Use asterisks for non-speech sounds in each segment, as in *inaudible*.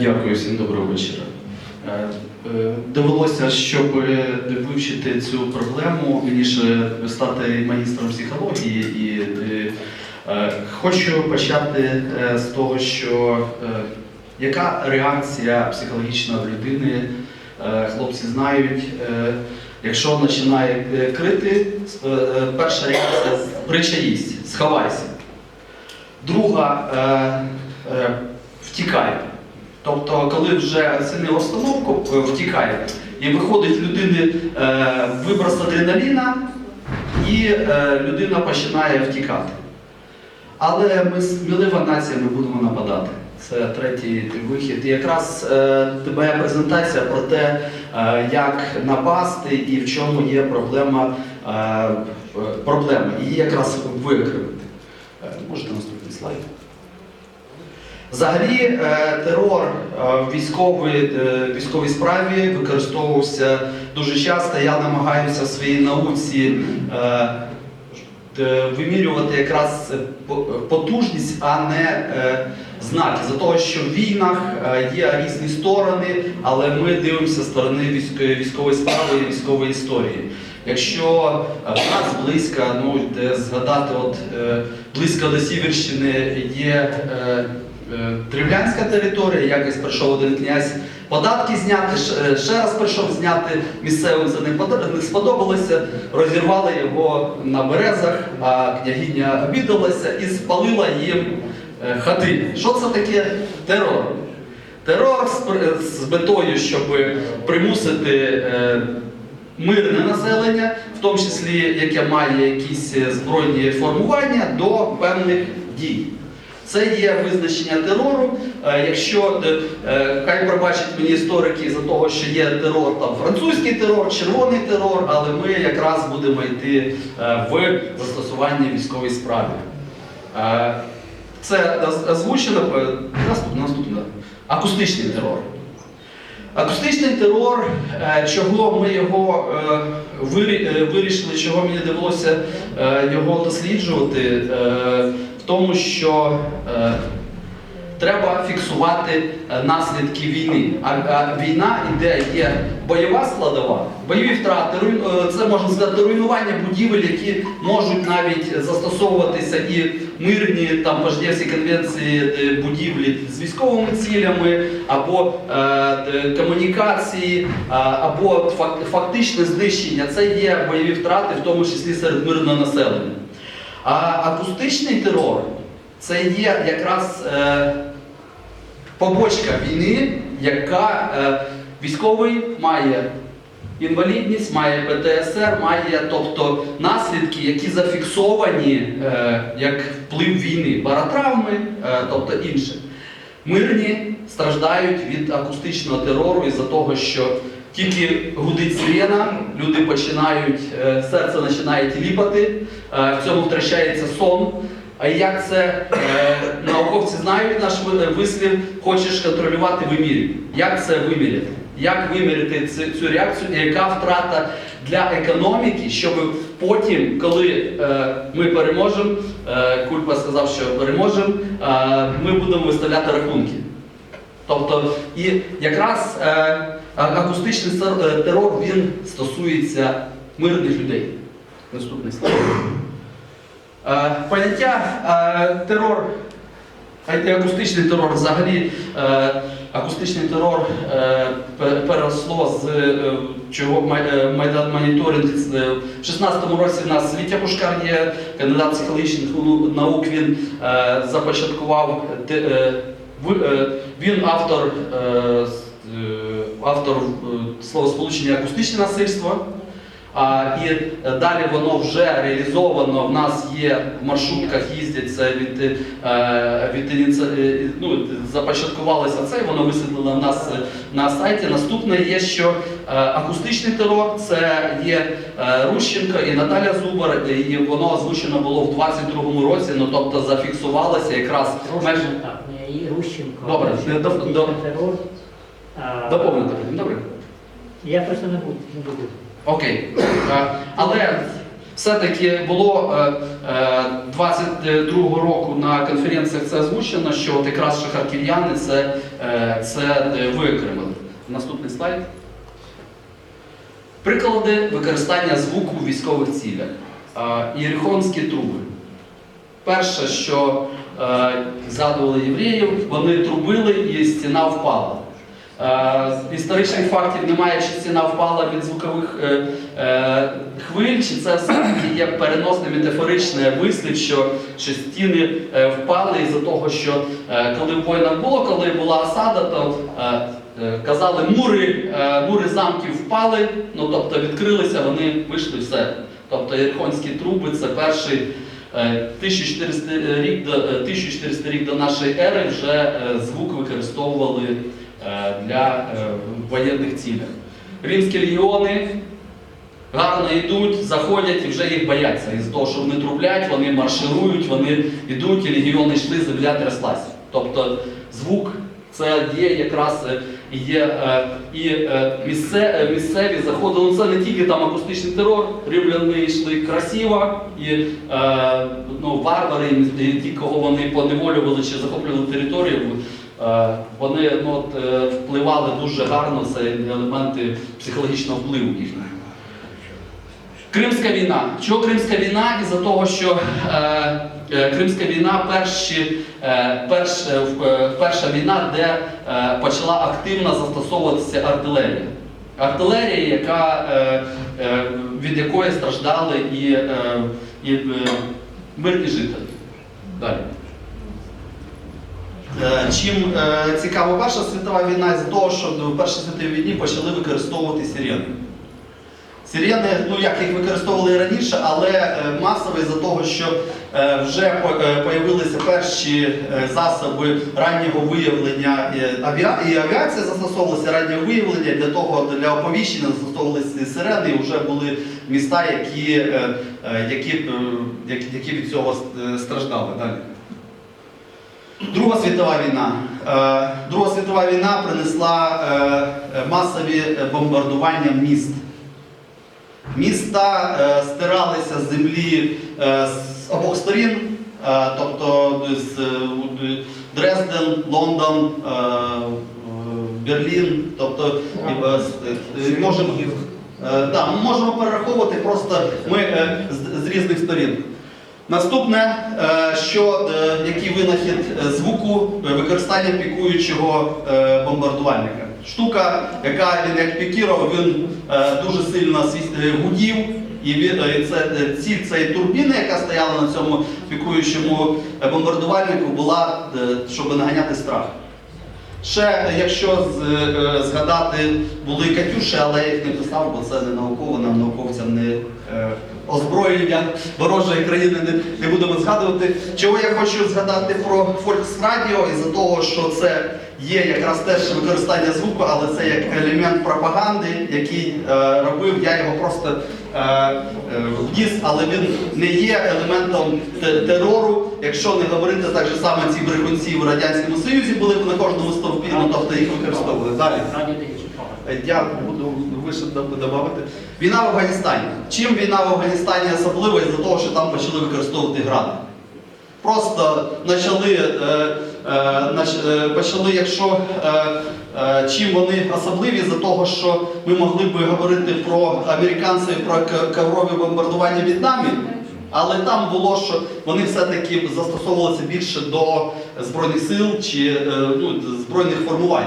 Дякую всім доброго вечора. Е, е, Довелося, щоб е, вивчити цю проблему, вірніше стати магістром психології. І хочу почати з того, що яка реакція психологічна людини, хлопці знають, якщо починає крити, перша реакція причаїсть, сховайся. Друга втікай. Тобто, коли вже оцінив обстановку, е, втікає. І виходить людини е, виброс адреналіна, і е, людина починає втікати. Але ми смілива нація, ми будемо нападати. Це третій вихід. І якраз моя презентація про те, як напасти і в чому є проблема, проблема. Її якраз викривити. Можете наступний слайд. Взагалі, е, терор е, в військовій, е, військовій справі використовувався дуже часто. Я намагаюся в своїй науці вимірювати якраз по- потужність, а не знаки. За того, що в війнах є різні сторони, але ми дивимося сторони військової, справи і військової історії. Якщо в нас близько, ну де згадати, от близько до Сіверщини є Древлянська територія, якось прийшов один князь податки зняти, е, ще раз прийшов зняти місцевим це не сподобалося, розірвали його на березах, а княгиня обідалася і спалила їм е, хати. Що це таке терор? Терор з, метою, щоб примусити е, мирне населення, в тому числі яке має якісь е, збройні формування, до певних дій. Це є визначення терору. Е, Якщо е, е, хай пробачать мені історики за того, що є терор, там французький терор, червоний терор, але ми якраз будемо йти в застосуванні військової справи. Це оз- озвучено наступне. Акустичний терор. Акустичний терор, чого ми його вирі- вирішили, чого мені довелося його досліджувати, тому, що е, треба фіксувати е, наслідки війни. А, а війна іде, є бойова складова, бойові втрати, е, це можна сказати руйнування будівель, які можуть навіть застосовуватися і мирні там по Женевській конвенції е, будівлі з військовими цілями, або е, е, комунікації, а, або фак- фактичне знищення. Це є бойові втрати, в тому числі серед мирного населення. А акустичний терор це є якраз е, побочка війни, яка е, військовий має інвалідність, має ПТСР, має тобто наслідки, які зафіксовані е, як вплив війни, баротравми, е, тобто інше. Мирні страждають від акустичного терору із-за того, що тільки гудить сирена, люди починають, е, серце починає тіліпати, е, в цьому втрачається сон. А як це е, науковці знають наш ви- вислів, хочеш контролювати вимірюй. Як це виміряти? Як виміряти цю, реакцію і яка втрата для економіки, щоб потім, коли ми переможемо, Кульпа сказав, що переможемо, ми будемо виставляти рахунки. Тобто, і якраз е, акустичний е, терор він стосується мирних людей. Наступний слайд. Е, Поняття е, терор, акустичний терор взагалі, е, акустичний терор е, переросло з е, чого е, Майдан моніторинг. е, В 16-му році в нас Вітя Пушкар є кандидат психологічних наук. Він е, започаткував те- е, він автор, е, е, автор е, словосполучення акустичне насильство. І е, далі воно вже реалізовано. В нас є в маршрутках їздять це від, е, від е, ну, започаткувалося це, воно висвітлено в нас е, на сайті. Наступне є, що е, акустичний терор це є е, Рущенко і Наталя Зубар, і воно озвучено було в 22-му році, ну тобто зафіксувалося якраз Трошки і Рущенко. Добре, до-. А, доповнити. Добре? Я просто не буду. Не буду. Окей. Е, Але Все-таки було е, е, 22 року на конференціях це озвучено, що от якраз що харків'яни це, е, це е. Наступний слайд. Приклади використання звуку у військових цілях. Е, Єрихонські труби. Перше, що е, згадували євреїв, вони трубили і стіна впала. Е, історичних фактів немає, чи стіна впала від звукових е, е, хвиль, чи це все-таки є переносне метафоричне вислів, що, що стіни е, впали із-за того, що е, коли воїна було, коли була осада, то е, е, казали, мури, е, мури замків впали, ну тобто відкрилися, вони вийшли все. Тобто Єрихонські труби це перший е, 1400 рік до, е, 1400 рік до нашої ери вже е, звук використовували е, для е, воєнних цілях. Римські легіони гарно йдуть, заходять і вже їх бояться. Із того, що вони трублять, вони марширують, вони йдуть, і легіони йшли, земля тряслась. Тобто звук це є якраз е, є е, і е, місце, е, місцеві заходи. Ну це не тільки там акустичний терор, римляни йшли красиво, і ну, варвари, ті, кого вони поневолювали чи захоплювали територію. Вони ну, от, впливали дуже гарно, це елементи психологічного впливу. Кримська війна. Чого Кримська війна? Із-за того, що Кримська війна перші, е, перш, е, е, перша війна, де е, почала активно застосовуватися артилерія. Артилерія, яка, е, е, від якої страждали і, е, і е, мирні жителі. Далі. Е, Чим е, цікава Перша світова війна, із-за того, що в Першій світовій війні почали використовувати сирени. Сирени, ну як їх використовували раніше, але е, масово із-за того, що е, вже по- е, появилися перші е, засоби раннього виявлення і, авіація застосовувалася раннє виявлення для того для оповіщення застосовувалися сирени, і вже були міста, які, е, е, які, е, які, від цього е, страждали. Далі. Друга світова війна. Е, Друга світова війна принесла е, е, масові е, бомбардування міст. Міста е, стиралися з землі е, з обох сторін, е, тобто з е, Дрезден, Лондон, е, е, Берлін, тобто е, е, можемо, е, да, ми можемо перераховувати просто ми е, з, з різних сторін. Наступне, е, що е, який винахід е, звуку е, використання пікуючого е, бомбардувальника. Штука, яка він як пікірував, він дуже сильно е, гудів. І е, це е, ціль цієї турбіни, яка стояла на цьому пікуючому бомбардувальнику, була, щоб наганяти страх. Ще, якщо згадати, були Катюші, але я їх не писав, бо це не науково, нам науковцям не озброєння ворожої країни не, не будемо згадувати. Чого я хочу згадати про Volksradio, із-за того, що це є якраз теж використання звуку, але це як елемент пропаганди, який е, робив, я його просто е, е, вніс, але він не є елементом терору. Якщо не говорити так же само, ці брехунці в Радянському Союзі були б на кожному стовпі, ну тобто їх використовували. Далі. Е, Я буду вище додати. Війна в Афганістані. Чим війна в Афганістані особлива із-за того, що там почали використовувати гради? Просто почали, е, е, е, почали якщо чим вони особливі, з-за того, що ми могли би говорити про американців, про коврові бомбардування В'єтнамі, але там було, що вони все-таки застосовувалися більше до збройних сил чи ну, збройних формувань.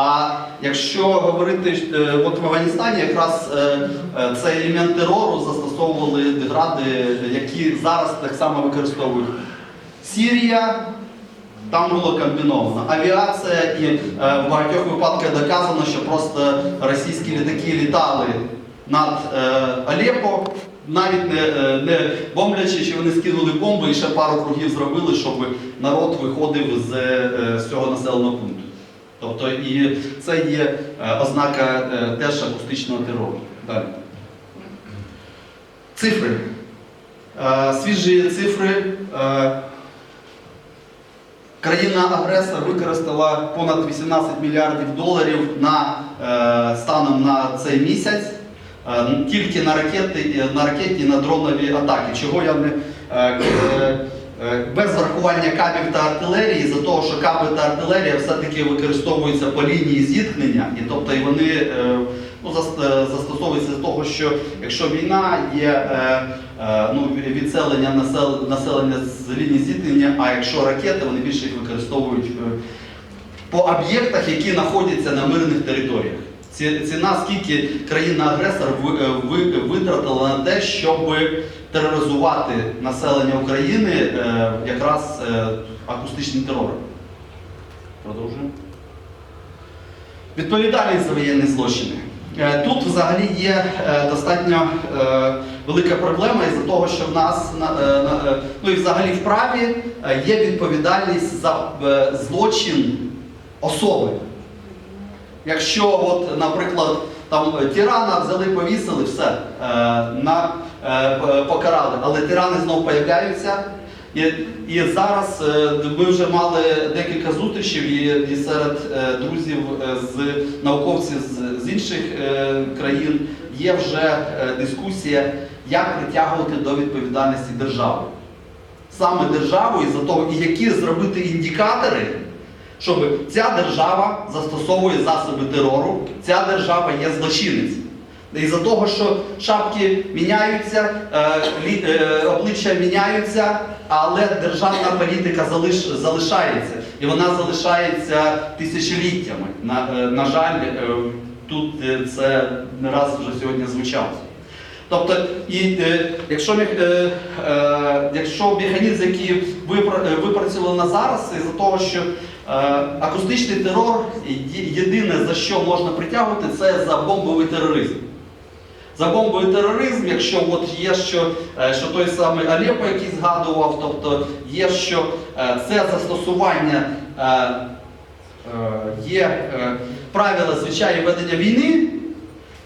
А якщо говорити е, от в Афганістані, якраз е, е, цей елемент терору застосовували гради, які зараз так само використовують. Сірія, там було комбіновано. Авіація і е, в багатьох випадках доказано, що просто російські літаки літали над е, Алеппо, навіть не, е, не бомблячи, чи вони скинули бомби і ще пару кругів зробили, щоб народ виходив з, е, з цього населеного пункту. Тобто і це є е, ознака е, теж акустичного терору. Далі. Цифри. Е, Свіжі цифри. Країна-агресор використала понад 18 мільярдів доларів на, станом на цей місяць. тільки на ракети, на ракетні, на дронові атаки. Чого я не без врахування кабів та артилерії, за того, що каби та артилерія все-таки використовуються по лінії зіткнення, і тобто і вони е, ну, е, застосовуються з того, що якщо війна є е, е, ну, відселення населення з лінії зіткнення, а якщо ракети, вони більше їх використовують е, по об'єктах, які знаходяться на мирних територіях. Ці- Ціна, скільки країна-агресор е, ви- витратила на те, щоб тероризувати населення України е, якраз е, акустичним терором. Продовжуємо. Відповідальність за воєнні злочини. Тут взагалі є достатньо велика проблема із-за того, що в нас на, ну і взагалі в праві є відповідальність за злочин особи. Якщо, от, наприклад, там е, тирана взяли, повісили, все, е, на, е, покарали, але тирани знову появляються. І, і зараз е, ми вже мали декілька зустрічей і, і серед е, друзів е, з науковців з, з інших е, країн є вже е, дискусія, як притягувати до відповідальності державу. Саме державу і за того, і які зробити індикатори, щоб ця держава застосовує засоби терору, ця держава є злочинець. І за того, що шапки міняються, е, е, обличчя міняються, але державна політика залиш, залишається. І вона залишається тисячоліттями. На, е, на жаль, тут це не раз вже сьогодні звучало. Тобто, і, якщо, якщо механізм, який ви випрацювали на зараз, із-за того, що акустичний терор, єдине за що можна притягувати, це за бомбовий тероризм. За бомбовий тероризм, якщо от є що, е, що той самий Алепо, який згадував, тобто є що е, це застосування е, е, є е, правила звичайні ведення війни,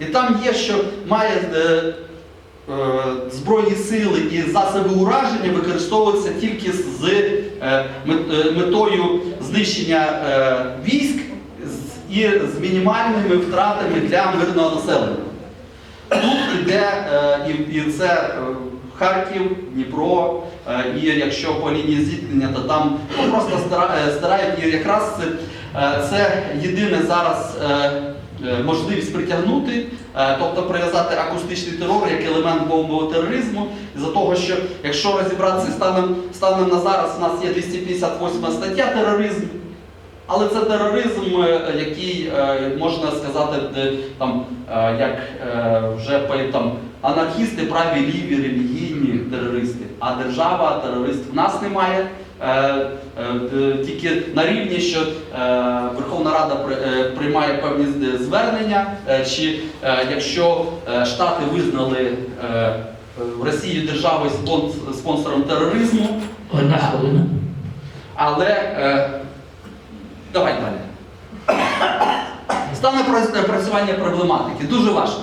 і там є, що має е, е, збройні сили і засоби ураження використовуються тільки з е, е, метою знищення е, військ і з мінімальними втратами для мирного населення. Тут іде е, і, це е, Харків, Дніпро, е, і якщо по лінії зіткнення, то там просто е, старають і якраз це, е, єдине зараз е, е, можливість притягнути, е, тобто прив'язати акустичний терор як елемент бомбового тероризму, за того, що якщо розібратися станом, станом на зараз, у нас є 258 стаття тероризм. Але це тероризм, е, який е, можна сказати, там, е, як е, вже там, анархісти, праві, ліві, релігійні терористи, а держава терорист в нас немає. Е, е, д- Тільки на рівні, що е, Верховна Рада е, приймає певні звернення, е, чи е, якщо е, Штати визнали е, е, Росію державою спонсором тероризму, Одна хвилина. але е, давай далі. Стане працювання проблематики дуже важко.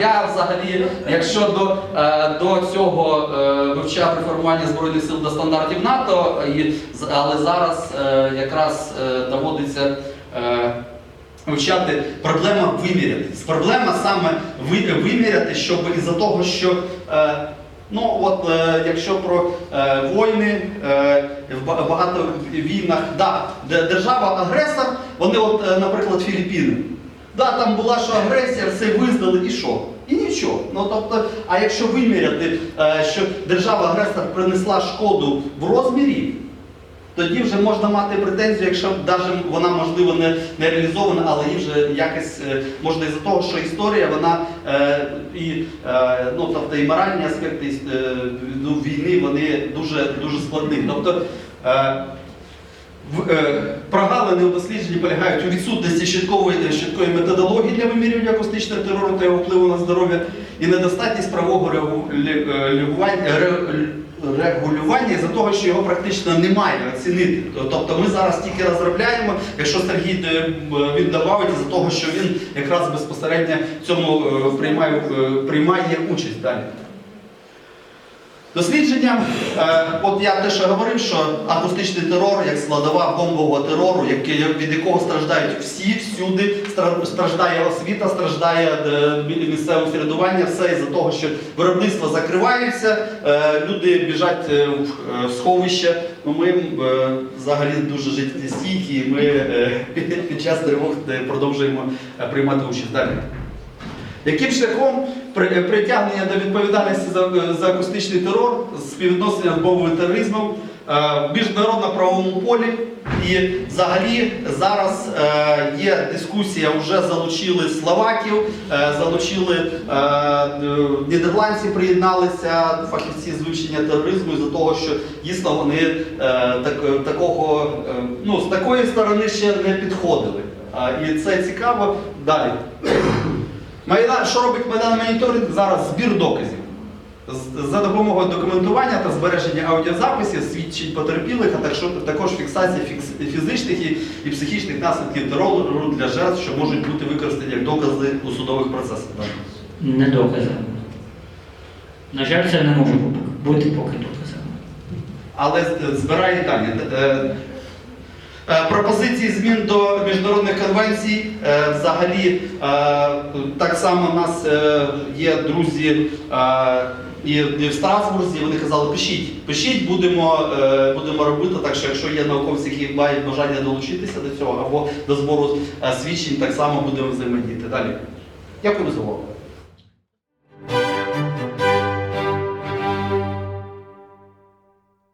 Я взагалі, якщо до, е, до цього е, вивчав реформування Збройних сил до стандартів НАТО, але зараз е, якраз доводиться вивчати проблема виміряти. Проблема саме виміряти, щоб із-за того, що ну от якщо про війни в багато війнах, да, держава агресор, вони, от, наприклад, Філіппіни. Да, там була що агресія, все визнали і що? І нічого. Ну тобто, а якщо виміряти, е, що держава-агресор принесла шкоду в розмірі, тоді вже можна мати претензію, якщо навіть вона можливо не, не реалізована, але їй вже якось е, можна із-за того, що історія вона е, і ну тобто і моральні аспекти е, ну, війни вони дуже дуже складні. Тобто прогалини у дослідженні полягають у відсутності чіткої, чіткої методології для вимірювання акустичного терору та його впливу на здоров'я і недостатність лі- е, регулювання із-за того, що його практично немає оцінити. Тобто ми зараз тільки розробляємо, якщо Сергій е, він добавить із-за того, що він якраз безпосередньо в цьому е, приймає, е, приймає участь далі. Дослідженням, е, от я те, що говорив, що акустичний терор як складова бомбового терору, від якого страждають всі всюди, страждає освіта, страждає е, мі- місцеве самоврядування, все із-за того, що виробництва закриваються, е, люди біжать в сховище. Ну, ми взагалі дуже життєстійкі, і ми *laughs* під час тривог продовжуємо приймати участь далі. Яким шляхом притягнення до відповідальності за, за акустичний терор, співвідносення з бомбовим тероризмом е, в міжнародно-правовому полі? І взагалі зараз е, є дискусія, вже залучили словаків, е, залучили е, е, нідерландці, приєдналися фахівці з вивчення тероризму із-за того, що дійсно вони е, так, такого, е, ну, з такої сторони ще не підходили. І це цікаво. Далі. Майдан, що робить Майдан Моніторинг? Зараз збір доказів. За допомогою документування та збереження аудіозаписів, свідчень потерпілих, а також, фіксація фізичних і, психічних наслідків терору для жертв, що можуть бути використані як докази у судових процесах. Не доказами. На жаль, це не може бути поки доказами. Але збирає дані. Е, Пропозиції змін до міжнародних конвенцій. Е, Взагалі, е, так само в нас є друзі і в Страсбурзі. Вони казали, пишіть, пишіть, будемо, будемо робити. Так що, якщо є науковці, які мають бажання долучитися до цього або до збору свідчень, так само будемо взаємодіяти. Далі. Дякую за увагу.